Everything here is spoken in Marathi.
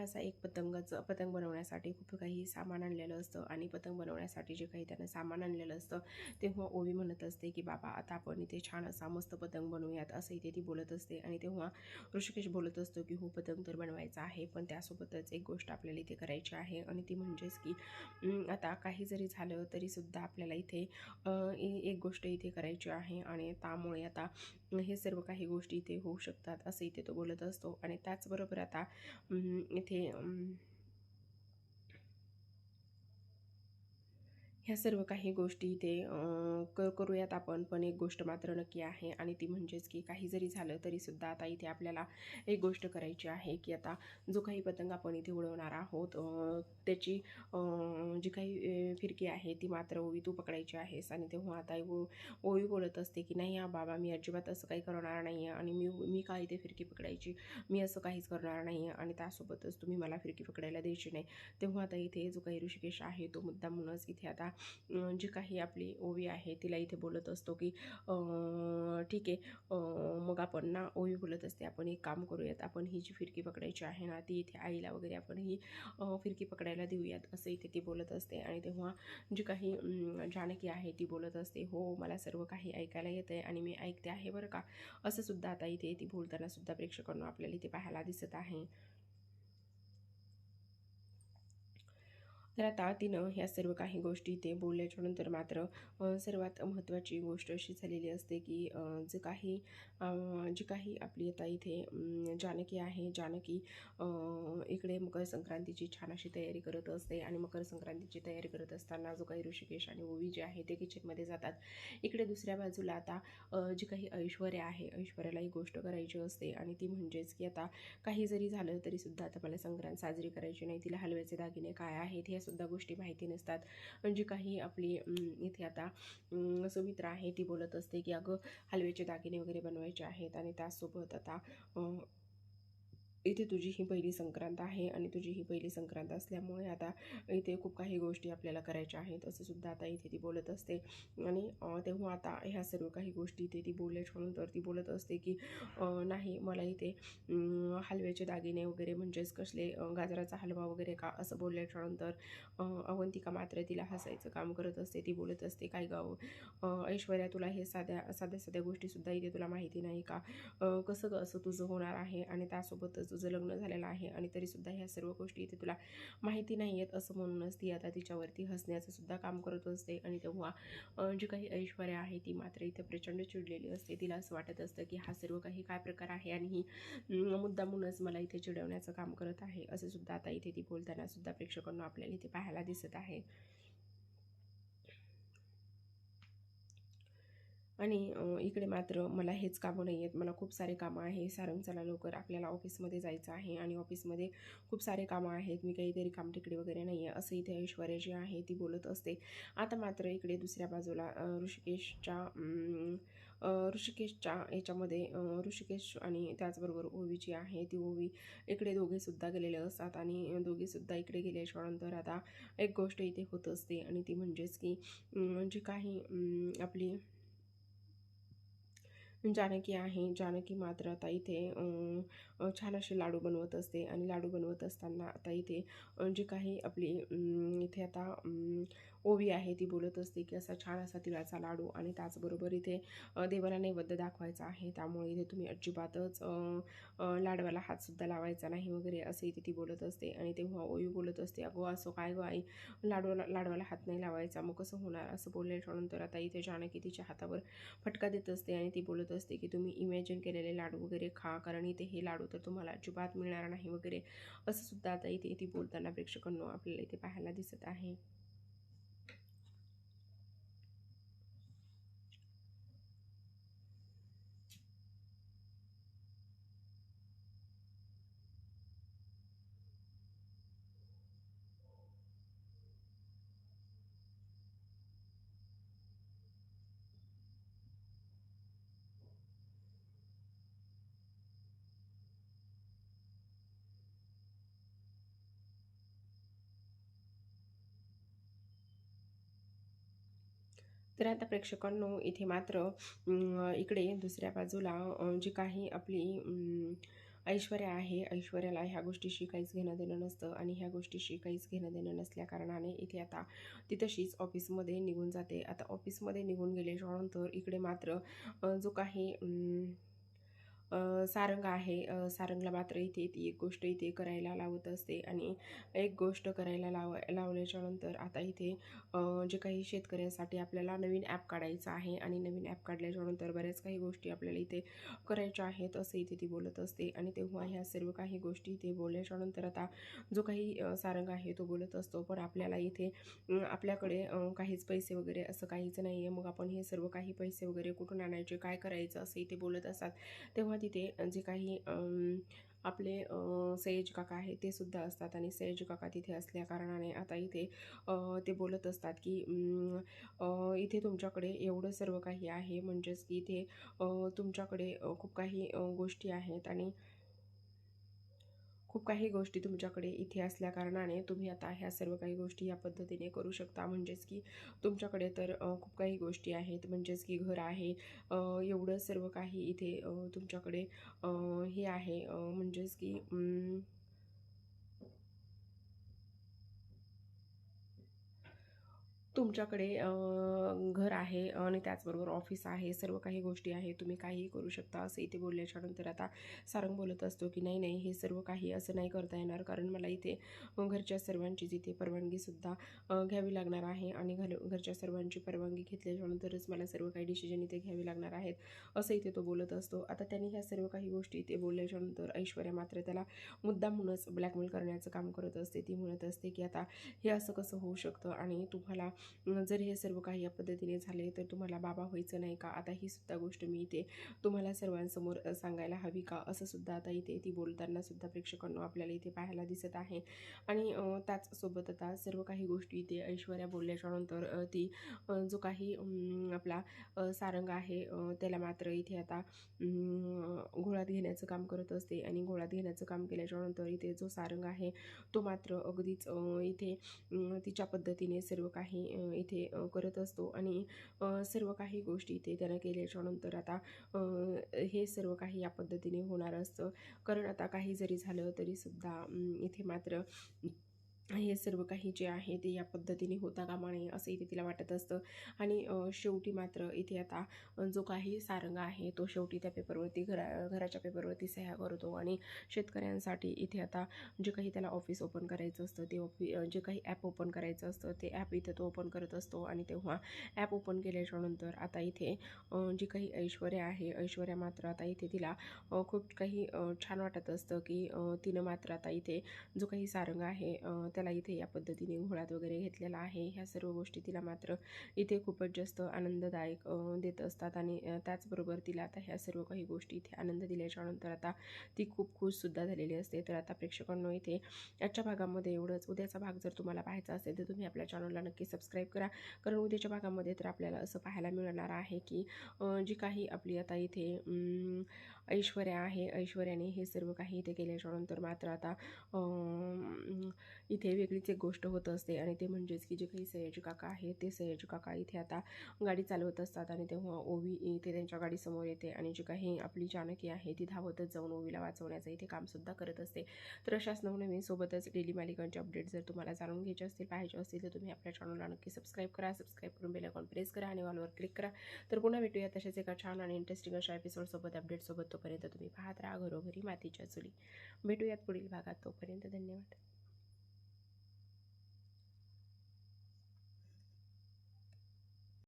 असा एक पतंगाचं पतंग बनवण्यासाठी खूप काही सामान आणलेलं असतं आणि पतंग बनवण्यासाठी जे काही त्यानं सामान आणलेलं असतं तेव्हा ओवी म्हणत असते की बाबा आता आपण इथे छान असा मस्त पतंग बनवूयात असं इथे ती बोलत असते आणि तेव्हा ऋषिकेश बोलत असतो की हो पतंग तर बनवायचा आहे पण त्यासोबतच एक गोष्ट आपल्याला इथे करायची आहे आणि ती म्हणजेच की आता काही जरी झालं तरीसुद्धा आपल्याला इथे एक गोष्ट इथे करायची आहे आणि त्यामुळे आता हे सर्व काही गोष्टी इथे होऊ शकतात असं इथे तो बोलत असतो. आणि त्याचबरोबर आता इथे ह्या सर्व काही गोष्टी इथे क करूयात आपण. पण एक गोष्ट मात्र नक्की आहे आणि ती म्हणजेच की काही जरी झालं तरीसुद्धा आता इथे आपल्याला एक गोष्ट करायची आहे की आता जो काही पतंग आपण इथे उडवणार आहोत त्याची जी काही फिरकी आहे ती मात्र ओवी तू पकडायची आहेस आणि तेव्हा आता ओ ओवी बोलत असते की नाही हा बाबा मी अजिबात असं काही करणार नाही आहे आणि मी मी काय इथे फिरकी पकडायची? मी असं काहीच करणार नाही आहे आणि त्यासोबतच तुम्ही मला फिरकी पकडायला द्यायची नाही. तेव्हा आता इथे जो काही ऋषिकेश आहे तो मुद्दा म्हणूनच इथे आता जी काही आपली ओवी आहे तिला इथे बोलत असतो की ठीक आहे मग आपण ना ओवी बोलत असते आपण एक काम करूयात आपण ही जी फिरकी पकडायची आहे ना ती इथे आईला वगैरे आपण ही फिरकी पकडायला देऊयात असं इथे ती बोलत असते. आणि तेव्हा जी काही जानकी आहे ती बोलत असते हो मला सर्व काही ऐकायला येतं आहे आणि मी ऐकते आहे बरं का. असंसुद्धा आता इथे ती बोलताना सुद्धा प्रेक्षकांना आपल्याला इथे पाहायला दिसत आहे. तर आता तिनं ह्या सर्व काही गोष्टी इथे बोलल्याच्या नंतर मात्र सर्वात महत्त्वाची गोष्ट अशी झालेली असते की जे काही जी काही आपली आता इथे जानकी आहे जानकी इकडे मकर संक्रांतीची छान अशी तयारी करत असते आणि मकर संक्रांतीची तयारी करत असताना जो काही ऋषिकेश आणि ओवी जे आहे ते किचनमध्ये जातात. इकडे दुसऱ्या बाजूला आता जी काही ऐश्वर्या आहे ऐश्वर्याला ही गोष्ट करायची असते आणि ती म्हणजेच की आता काही जरी झालं तरीसुद्धा आता मला संक्रांत साजरी करायची नाही तिला हलव्याचे दागिने काय आहेत हे सुद्धा गोष्टी माहिती नसतात. म्हणजे काही आपली इथे आता सुमित्रा आहे ती बोलत असते की अगं हलव्याचे दागिने वगैरे बनवायचे आहेत आणि त्यासोबत आता इथे तुझी ही पहिली संक्रांत आहे आणि तुझी ही पहिली संक्रांत असल्यामुळे आता इथे खूप काही गोष्टी आपल्याला करायच्या आहेत असं सुद्धा आता इथे ती बोलत असते. आणि तेव्हा आता ह्या सर्व काही गोष्टी इथे ती बोलल्याच्या नंतर ती बोलत असते की नाही मला इथे हलव्याचे दागिने वगैरे म्हणजेच कसले गाजराचा हलवा वगैरे का असं बोलल्याच्या नंतर अवंतिका मात्र तिला हसायचं काम करत असते ती बोलत असते काय गाव ऐश्वर्या तुला हे साध्या साध्या साध्या गोष्टीसुद्धा इथे तुला माहिती नाही का? कसं असं तुझं होणार आहे? आणि त्यासोबतच तुझं लग्न झालेलं आहे आणि तरीसुद्धा ह्या सर्व गोष्टी इथे तुला माहिती नाही आहेत असं म्हणूनच ती आता तिच्यावरती हसण्याचं सुद्धा काम करत असते आणि तेव्हा जी काही ऐश्वर्या आहे ती मात्र इथे प्रचंड चिडलेली असते. तिला असं वाटत असतं की हा सर्व काही काय प्रकार आहे आणि ही मुद्दामूनच मला इथे चिडवण्याचं काम करत आहे असं सुद्धा आता इथे ती बोलताना सुद्धा प्रेक्षकांना आपल्याला इथे पाहायला दिसत आहे. आणि इकडे मात्र मला हेच कामं नाही आहेत. मला खूप सारे कामं आहे. सारंग चला लवकर आपल्याला ऑफिसमध्ये जायचं आहे आणि ऑफिसमध्ये खूप सारे कामं आहेत. मी काहीतरी काम तिकडे वगैरे नाही आहे. असं इथे ऐश्वर्या जी आहे ती बोलत असते. आता मात्र इकडे दुसऱ्या बाजूला ऋषिकेशच्या ऋषिकेशच्या याच्यामध्ये ऋषिकेश आणि त्याचबरोबर ओवी जी आहे ती ओवी इकडे दोघेसुद्धा गेलेले असतात आणि दोघेसुद्धा इकडे गेल्याच्यानंतर आता एक गोष्ट इथे होत असते आणि ती म्हणजेच की जी काही आपली जानकी आहे. जानकी मात्र आता इथे छान असे लाडू बनवत असते आणि लाडू बनवत असताना आता इथे जे जी काही आपली इथे आता ओवी आहे ती बोलत असते की असा छान असा तिळाचा लाडू आणि त्याचबरोबर इथे देवाला नैवेद्य दाखवायचा आहे. त्यामुळे इथे तुम्ही अजिबातच लाडवाला हातसुद्धा लावायचा नाही वगैरे असं इथे ती बोलत असते. आणि तेव्हा ओवी बोलत असते अगो असं काय गो आई? लाडवाला लाडवाला हात नाही लावायचा. मग कसं होणार? असं बोलल्याच्यानंतर आता इथे जानकी तिच्या हातावर फटका देत असते आणि ती बोलत असते की तुम्ही इमॅजिन केलेले लाडू वगैरे खा कारण इथे हे लाडू तर तुम्हाला अजिबात मिळणार नाही वगैरे. असंसुद्धा आता इथे ती बोलताना प्रेक्षकांनो आपल्याला इथे पाहायला दिसत आहे. तर आता प्रेक्षकांनो इथे मात्र इकडे दुसऱ्या बाजूला जी काही आपली ऐश्वर्या आहे ऐश्वर्याला ह्या गोष्टीशी काहीच घेणं देणं नसतं आणि ह्या गोष्टीशी काहीच घेणं देणं नसल्या कारणाने इथे आता ती तशीच ऑफिसमध्ये निघून जाते. आता ऑफिसमध्ये निघून गेल्याच्यानंतर इकडे मात्र जो काही सारंग आहे. सारंगला मात्र इथे ती एक गोष्ट इथे करायला लावत असते आणि एक गोष्ट करायला लाव लावल्याच्या नंतर आता इथे जे काही शेतकऱ्यांसाठी आपल्याला नवीन ॲप काढायचं आहे आणि नवीन ॲप काढल्याच्या नंतर बऱ्याच काही गोष्टी आपल्याला इथे करायच्या आहेत असं इथे ती बोलत असते. आणि तेव्हा ह्या सर्व काही गोष्टी इथे बोलल्याच्या नंतर आता जो काही सारंग आहे तो बोलत असतो. पण आपल्याला इथे आपल्याकडे काहीच पैसे वगैरे असं काहीच नाही आहे मग आपण हे सर्व काही पैसे वगैरे कुठून आणायचे काय करायचं असं इथे बोलत असतात. तेव्हा तिथे जे काही आपले अं, काका आहे ते सुद्धा असतात आणि सयाजी काका तिथे असल्या कारणाने आता इथे ते बोलत असतात की इथे तुमच्याकडे एवढं सर्व काही आहे म्हणजेच की इथे तुमच्याकडे खूप काही गोष्टी आहेत आणि खूप काही गोष्टी तुमच्याकडे इथे असल्या कारणाने तुम्ही आता ह्या सर्व काही गोष्टी या पद्धतीने करू शकता. म्हणजेच की तुमच्याकडे तर खूप काही गोष्टी आहेत. म्हणजेच की घर आहे. एवढं सर्व काही इथे तुमच्याकडे हे आहे. म्हणजेच की तुमच्याकडे घर आहे आणि त्याचबरोबर ऑफिस आहे सर्व काही गोष्टी आहे तुम्ही काहीही करू शकता असं इथे बोलल्याच्या नंतर आता सारंग बोलत असतो की नाही नाही हे सर्व काही असं नाही करता येणार कारण मला इथे घरच्या सर्वांची जिथे परवानगीसुद्धा घ्यावी लागणार आहे आणि घर घरच्या सर्वांची परवानगी घेतल्याच्यानंतरच मला सर्व काही डिसिजन इथे घ्यावी लागणार आहेत असं इथे तो बोलत असतो. आता त्यांनी ह्या सर्व काही गोष्टी इथे बोलल्याच्यानंतर ऐश्वर्या मात्र त्याला मुद्दामूनच ब्लॅकमेल करण्याचं काम करत असते. ती म्हणत असते की आता हे असं कसं होऊ शकतं आणि तुम्हाला जर हे सर्व काही या पद्धतीने झाले तर तुम्हाला बाबा व्हायचं नाही का? आता ही सुद्धा गोष्ट मी इथे तुम्हाला सर्वांसमोर सांगायला हवी का? असं सुद्धा आता इथे ती बोलताना सुद्धा प्रेक्षकांना आपल्याला इथे पाहायला दिसत आहे. आणि त्याचसोबत आता सर्व काही गोष्टी इथे ऐश्वर्या बोलल्याच्या नंतर ती जो काही आपला सारंग आहे त्याला मात्र इथे आता घोळात घेण्याचं काम करत असते. आणि घोळात घेण्याचं काम केल्याच्यानंतर इथे जो सारंग आहे तो मात्र अगदीच इथे तिच्या पद्धतीने सर्व काही इथे करत असतो. आणि सर्व काही गोष्टी इथे त्यानं केल्याच्यानंतर आता हे सर्व काही या पद्धतीने होणार असतं. कारण आता काही जरी झालं तरीसुद्धा इथे मात्र हे सर्व काही जे आहे ते या पद्धतीने होता कामा नये असं इथे तिला वाटत असतं. आणि शेवटी मात्र इथे आता जो काही सारंग आहे तो शेवटी त्या पेपरवरती घरा घराच्या पेपरवरती सह्या करतो. आणि शेतकऱ्यांसाठी इथे आता जे काही त्याला ऑफिस ओपन करायचं असतं ते ऑफि जे काही ॲप ओपन करायचं असतं ते ॲप इथे तो ओपन करत असतो. आणि तेव्हा ॲप ओपन केल्याच्यानंतर आता इथे जे जी काही ऐश्वर्या आहे ऐश्वर्या मात्र आता इथे तिला खूप काही छान वाटत असतं की तिनं मात्र आता इथे जो काही सारंग आहे त्या त्याला इथे या पद्धतीने घोळात वगैरे घेतलेला आहे. ह्या सर्व गोष्टी तिला मात्र इथे खूपच जास्त आनंददायक देत असतात आणि त्याचबरोबर तिला आता ह्या सर्व काही गोष्टी इथे आनंद दिल्याच्यानंतर आता ती खूप खुशसुद्धा झालेली असते. तर आता प्रेक्षकांनो इथे आजच्या भागामध्ये एवढंच. उद्याचा भाग जर तुम्हाला पाहायचा असेल तर तुम्ही आपल्या चॅनलला नक्की सबस्क्राईब करा. कारण उद्याच्या भागामध्ये तर आपल्याला असं पाहायला मिळणार आहे की जी काही आपली आता इथे ऐश्वर्या आहे. ऐश्वर्याने हे सर्व काही इथे केल्याच्यानंतर मात्र आता इथे इथे वेगळीच एक गोष्ट होत असते आणि ते म्हणजेच की जे काही सयाजी काका आहेत ते सयाजी काका इथे आता गाडी चालवत असतात आणि तेव्हा ओवी इथे त्यांच्या गाडीसमोर येते आणि जी काही आपली जानकी आहे ती धावतच जाऊन ओवीला वाचवण्याचं इथे कामसुद्धा करत असते. तर अशाच नवनवीन सोबतच डेली मालिकांचे अपडेट जर तुम्हाला जाणून घ्यायचे असतील पाहिजे असतील तर तुम्ही आपल्या चॅनलला नक्की सबस्क्राईब करा. सबस्क्राईब करून बेल प्रेस करा आणि ऑलवर क्लिक करा. तर पुन्हा भेटूया तशाच एका छान आणि इंटरेस्टिंग अशा एपिसोडसोबत अपडेटसोबत तोपर्यंत तुम्ही पाहत राहा घरोघरी मातीच्या चुली. भेटूयात पुढील भागात. तोपर्यंत धन्यवाद.